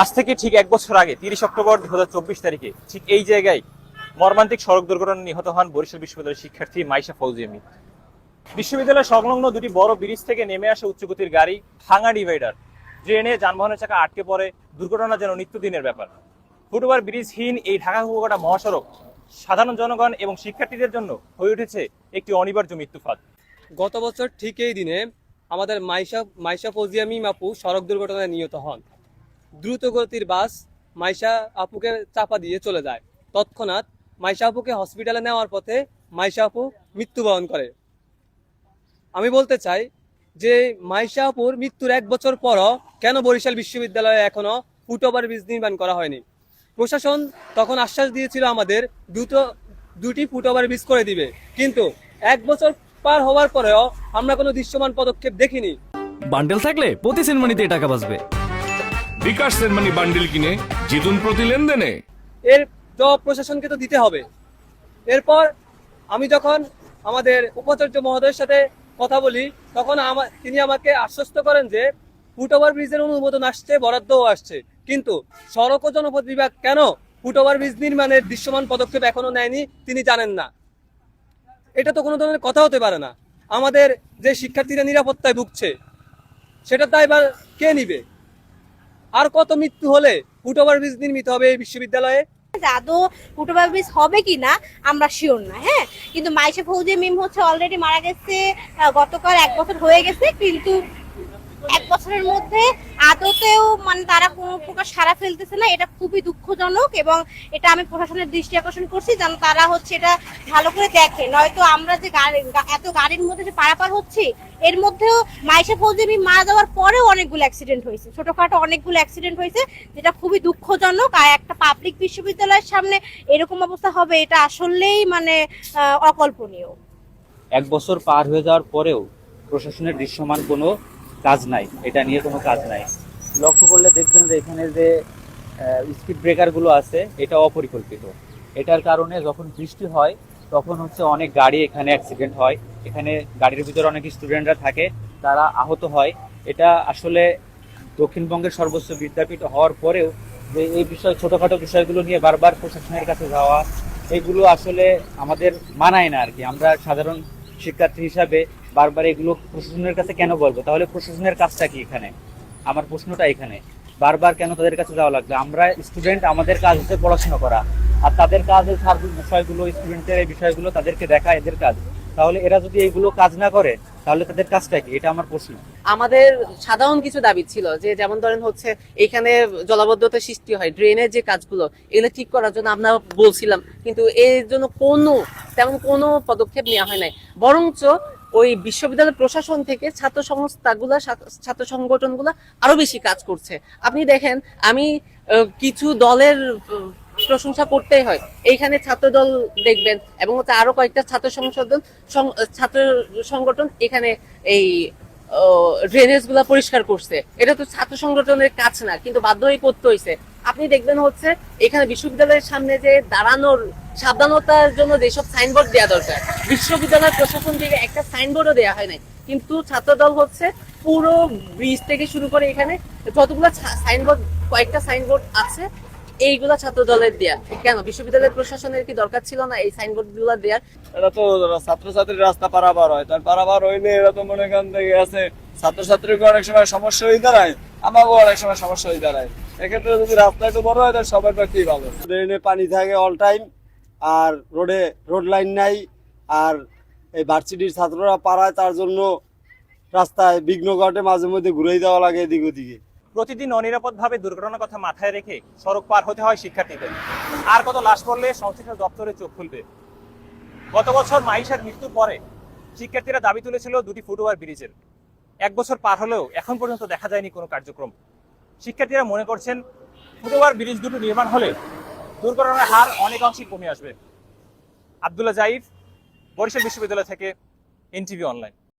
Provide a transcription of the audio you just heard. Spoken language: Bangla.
আজ থেকে ঠিক এক বছর আগে, তিরিশ অক্টোবর দু হাজার চব্বিশ তারিখে, ঠিক এই জায়গায় মর্মান্তিক সড়ক দুর্ঘটনায় নিহত হন বরিশাল বিশ্ববিদ্যালয়ের শিক্ষার্থী মাইশা ফৌজি আমি বিশ্ববিদ্যালয় সংলগ্ন দুটি বড় ব্রিজ থেকে নেমে আসা উচ্চগতির গাড়ি ভাঙা ডিভাইডার, ড্রেনে যানবাহনের চাকা আটকে পড়ে, দুর্ঘটনা যেন নিত্যদিনের ব্যাপার। ফুটওভার ব্রিজহীন এই ঢাকা কুয়াকাটা মহাসড়ক সাধারণ জনগণ এবং শিক্ষার্থীদের জন্য হয়ে উঠেছে একটি অনিবার্য মৃত্যুফাত গত বছর ঠিক এই দিনে আমাদের মাইশা মাইশা ফৌজিয়ামি আপু সড়ক দুর্ঘটনায় নিহত হন। দ্রুত গতির বাস মাইশা আপুকে চাপা দিয়ে চলে যায়। তৎক্ষণাৎ মাইশা আপুকে হসপিটালে নেওয়ার পথে মাইশা আপু মৃত্যুবরণ করে। আমি বলতে চাই যে মাইশা আপুর মৃত্যুর এক বছর পরও কেন বরিশাল বিশ্ববিদ্যালয়ে এখনও ফুটওভার ব্রিজ নির্মাণ করা হয়নি? প্রশাসন তখন আশ্বাস দিয়েছিল আমাদের দ্রুত দুটি ফুটওভার ব্রিজ করে দিবে। কিন্তু এক বছর পার হওয়ার পরেও আমরা কোনো দৃশ্যমান পদক্ষেপ দেখিনি। বান্ডেল থাকলে প্রতি সেনমানিতে টাকা বাঁচবে। বিকাশ সেনমানি বান্ডিল কিনে জিতুন প্রতি লেনদেনে। এর জবাব প্রশাসনকে তো দিতে হবে। এরপর আমি যখন আমাদের উপাচার্য মহোদয়ের সাথে কথা বলি, তখন আমা- তিনি আমাকে আশ্বস্ত করেন যে ফুটওভার ব্রিজের অনুমোদন আসছে, বরাদ্দও আসছে। কিন্তু সড়ক ও জনপথ বিভাগ কেন ফুটওভার ব্রিজ নির্মাণের দৃশ্যমান পদক্ষেপ এখনও নেয়নি, তিনি জানেন না। এটা তো কোনো ধরনের কথা হতে পারে না। আমাদের যে শিক্ষার্থীরা নিরাপত্তায় ভুগছে, সেটা দায়ভার কে নিবে? আর কত মৃত্যু হলে ফুটওভার ব্রিজ নির্মিত হবে এই বিশ্ববিদ্যালয়ে? আদৌ ফুটওভার ব্রিজ হবে কিনা আমরা শিওর না হ্যাঁ? কিন্তু মাইশা ফৌজি মিম হচ্ছে অলরেডি মারা গেছে গতকাল এক বছর হয়ে গেছে, কিন্তু এক বছরের মধ্যে আদতেও মানে তারা কোনো প্রকার সারা ফেলতেছে না, এটা খুবই দুঃখজনক এবং এটা আমি প্রশাসনের দৃষ্টি আকর্ষণ করছি যেন তারা হচ্ছে এটা ভালো করে দেখে। নয়তো আমরা যে এত গাড়ির মধ্যে যে পারাপার হচ্ছি, এর মধ্যেও মাইশা ফৌজি মিম মারা যাওয়ার পরেও অনেকগুলো অ্যাক্সিডেন্ট হয়েছে। ছোটখাটো অনেকগুলো অ্যাক্সিডেন্ট হয়েছে, যেটা খুবই দুঃখজনক আর একটা পাবলিক বিশ্ববিদ্যালয়ের সামনে এরকম অবস্থা হবে, এটা আসলেই মানে অকল্পনীয়। এক বছর পার হয়ে যাওয়ার পরেও প্রশাসনের দৃশ্যমান কোনো কাজ নাই, এটা নিয়ে কোনো কাজ নাই। লক্ষ্য করলে দেখবেন যে এখানে যে স্পিড ব্রেকারগুলো আছে, এটা অপরিকল্পিত। এটার কারণে যখন বৃষ্টি হয়, তখন হচ্ছে অনেক গাড়ি এখানে অ্যাক্সিডেন্ট হয়। এখানে গাড়ির ভিতরে অনেক স্টুডেন্টরা থাকে, তারা আহত হয়। এটা আসলে দক্ষিণবঙ্গের সর্বোচ্চ বিদ্যাপীঠ হওয়ার পরেও যে এই বিষয়, ছোটোখাটো বিষয়গুলো নিয়ে বারবার প্রশাসনের কাছে যাওয়া, এগুলো আসলে আমাদের মানায় না আর কি। আমরা সাধারণ শিক্ষার্থী হিসাবে বারবার এগুলো প্রশাসনের কাছে কেন বলব? তাহলে প্রশাসনের কাজটা কি এখানে? আমার প্রশ্নটা এখানে। বারবার কেন তাদের কাছে যাওয়া লাগবে? আমরা স্টুডেন্ট আমাদের কাজ হচ্ছে পড়াশোনা করা। আর তাদের কাজ সার্বিক বিষয়গুলো স্টুডেন্টের এই বিষয়গুলো তাদেরকে দেখা, এদের কাজ। তাহলে এরা যদি এইগুলো কাজ না করে, তাহলে তাদের কাজটা কি? এটা আমার প্রশ্ন। আমাদের সাধারণ কিছু দাবি ছিল যে, যেমন ধরেন হচ্ছে, এখানে জলাবদ্ধতা সৃষ্টি হয় ড্রেনের যে কাজগুলো, এগুলো ঠিক করার জন্য আমরা বলছিলাম। কিন্তু এর জন্য কোনো, তেমন কোনো পদক্ষেপ নেওয়া হয় নাই। বরঞ্চ ওই বিশ্ববিদ্যালয় প্রশাসন থেকে ছাত্র সংস্থাগুলা ছাত্র- সংগঠনগুলা আরও বেশি কাজ করছে। আপনি দেখেন, আমি কিছু দলের প্রশংসা করতেই হয়। এইখানে ছাত্র দল দেখবেন, এবং আরও কয়েকটা ছাত্র সংশোধন ছাত্র সংগঠন এখানে এই ড্রেনেজগুলা পরিষ্কার করছে। এটা তো ছাত্র সংগঠনের কাজ না, কিন্তু বাধ্য হয়ে করতে হয়েছে আপনি দেখবেন হচ্ছে, এখানে বিশ্ববিদ্যালয়ের সামনে যে দাঁড়ানোর, সাবধানতার জন্য যেসব সাইনবোর্ড দেওয়া দরকার বিশ্ববিদ্যালয় প্রশাসন থেকে একটা সাইনবোর্ডও দেওয়া হয় নাই। কিন্তু ছাত্রদল হচ্ছে পুরো ব্রিজ থেকে শুরু করে এখানে যতগুলো সাইনবোর্ড কয়েকটা সাইনবোর্ড আছে, এইগুলা ছাত্র দলের দেয়া। কেন? বিশ্ববিদ্যালয়ের প্রশাসনের কি দরকার ছিল না এই সাইনবোর্ডগুলা দেওয়ার এটা তো ছাত্রছাত্রীর রাস্তা পারাবার হয়। তার পারাবার হইলে এরা তো মনে করেন থেকে আছে ছাত্রছাত্রীকে অনেক সময় সমস্যা হয়ে দাঁড়ায় আমাকেও অনেক সময় সমস্যা হয়ে দাঁড়ায়। এক্ষেত্রে যদি রাস্তা একটু বড় হয় তাহলে সবার পক্ষে ভালো। ড্রেনে পানি থাকে অল টাইম আর রোডে রোড লাইন নাই আর এই ভার্সিটির ছাত্ররা পাড়ায় তার জন্য রাস্তায় বিঘ্ন ঘটে মাঝে মধ্যে ঘুরেই দেওয়া লাগে এদিক ওদিকে। প্রতিদিন অনিরাপদভাবে দুর্ঘটনার কথা মাথায় রেখে সড়ক পার হতে হয় শিক্ষার্থীদের। আর কত লাশ পড়লে সংশ্লিষ্ট দপ্তরে চোখ খুলবে? গত বছর মাইশার মৃত্যুর পরে শিক্ষার্থীরা দাবি তুলেছিল দুটি ফুটওভার ব্রিজের। এক বছর পার হলেও এখন পর্যন্ত দেখা যায়নি কোনো কার্যক্রম। শিক্ষার্থীরা মনে করছেন ফুটওভার ব্রিজ দুটো নির্মাণ হলে দুর্ঘটনার হার অনেকাংশেই কমে আসবে। আবদুল্লাহ জাইফ, বরিশাল বিশ্ববিদ্যালয় থেকে এনটিভি অনলাইন।